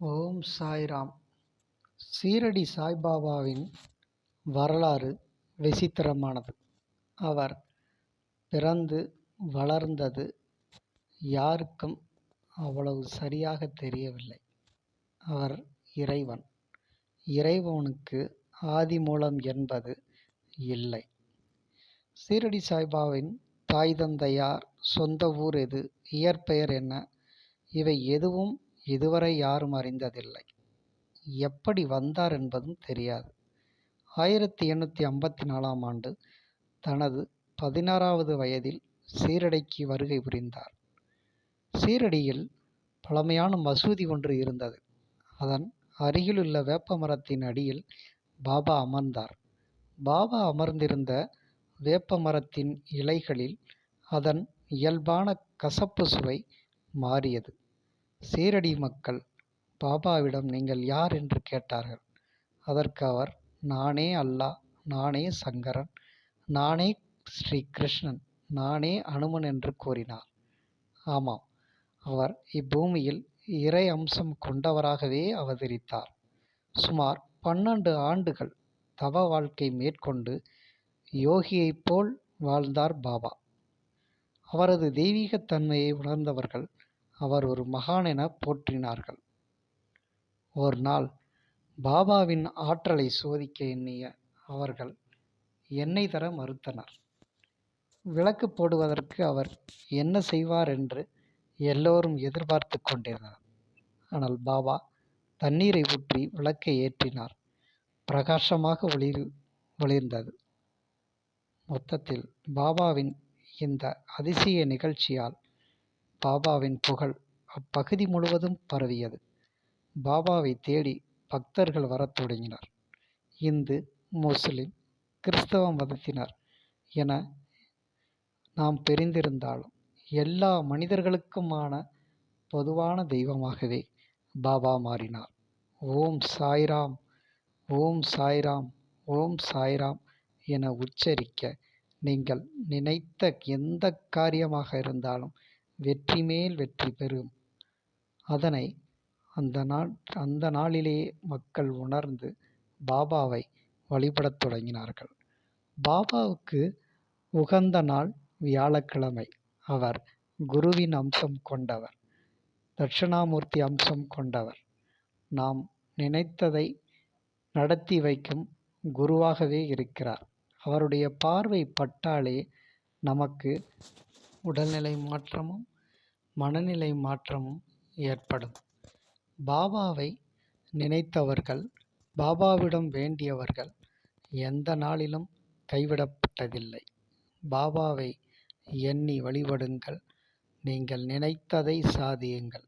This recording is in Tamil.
ஓம் சாய்ராம். சீரடி சாய்பாபாவின் வரலாறு விசித்திரமானது. அவர் பிறந்து வளர்ந்தது யாருக்கும் அவ்வளவு சரியாக தெரியவில்லை. அவர் இறைவன். இறைவனுக்கு ஆதிமூலம் என்பது இல்லை. சீரடி சாய்பாவின் தாய் தந்தையார் சொந்த ஊர் எது இயற்பெயர் என்ன இவை எதுவும் இதுவரை யாரும் அறிந்ததில்லை. எப்படி வந்தார் என்பதும் தெரியாது. ஆயிரத்தி எண்ணூற்றி ஐம்பத்தி நாலாம் ஆண்டு தனது பதினாறாவது வயதில் சீரடிக்கு வருகை புரிந்தார். சீரடியில் பழமையான மசூதி ஒன்று இருந்தது. அதன் அருகிலுள்ள வேப்ப மரத்தின் அடியில் பாபா அமர்ந்தார். பாபா அமர்ந்திருந்த வேப்ப மரத்தின் இலைகளில் அதன் இயல்பான கசப்பு சுவை மாறியது. சீரடி மக்கள் பாபாவிடம் நீங்கள் யார் என்று கேட்டார்கள்? அதற்கு அவர் நானே அல்லாஹ் நானே சங்கரன் நானே ஸ்ரீ கிருஷ்ணன் நானே அனுமன் என்று கூறினார். ஆமாம் அவர் இப்பூமியில் இறை அம்சம் கொண்டவராகவே அவதரித்தார். சுமார் பன்னெண்டு ஆண்டுகள் தவ வாழ்க்கை மேற்கொண்டு யோகியைப் போல் வாழ்ந்தார் பாபா. அவரது தெய்வீகத்தன்மையை உணர்ந்தவர்கள் அவர் ஒரு மகான் என போற்றினார்கள். ஒரு நாள் பாபாவின் ஆற்றலை சோதிக்க எண்ணிய அவர்கள் எண்ணெய் தர மறுத்தனர். விளக்கு போடுவதற்கு அவர் என்ன செய்வார் என்று எல்லோரும் எதிர்பார்த்து கொண்டிருந்தனர். ஆனால் பாபா தண்ணீரை ஊற்றி விளக்கை ஏற்றினார். பிரகாசமாக ஒளிர் ஒளிர்ந்தது. மொத்தத்தில் பாபாவின் இந்த அதிசய நிகழ்ச்சியால் பாபாவின் புகழ் அப்பகுதி முழுவதும் பரவியது. பாபாவை தேடி பக்தர்கள் வரத் தொடங்கினர். இந்து முஸ்லிம் கிறிஸ்தவ மதத்தினர் என நாம் பிரிந்திருந்தாலும் எல்லா மனிதர்களுக்குமான பொதுவான தெய்வமாகவே பாபா மாறினார். ஓம் சாய்ராம் ஓம் சாய்ராம் ஓம் சாய்ராம் என உச்சரிக்க நீங்கள் நினைத்த எந்த காரியமாக இருந்தாலும் வெற்றி மேல் வெற்றி பெறும். அதனை அந்த நாள் அந்த நாளிலேயே மக்கள் உணர்ந்து பாபாவை வழிபடத் தொடங்கினார்கள். பாபாவுக்கு உகந்த நாள் வியாழக்கிழமை. அவர் குருவின் அம்சம் கொண்டவர் தட்சிணாமூர்த்தி அம்சம் கொண்டவர். நாம் நினைத்ததை நடத்தி வைக்கும் குருவாகவே இருக்கிறார். அவருடைய பார்வை பட்டாலே நமக்கு உடல்நிலை மாற்றமும் மனநிலை மாற்றமும் ஏற்படும். பாபாவை நினைத்தவர்கள் பாபாவிடம் வேண்டியவர்கள் எந்த நாளிலும் கைவிடப்பட்டதில்லை. பாபாவை எண்ணி வழிபடுங்கள். நீங்கள் நினைத்ததை சாதியுங்கள்.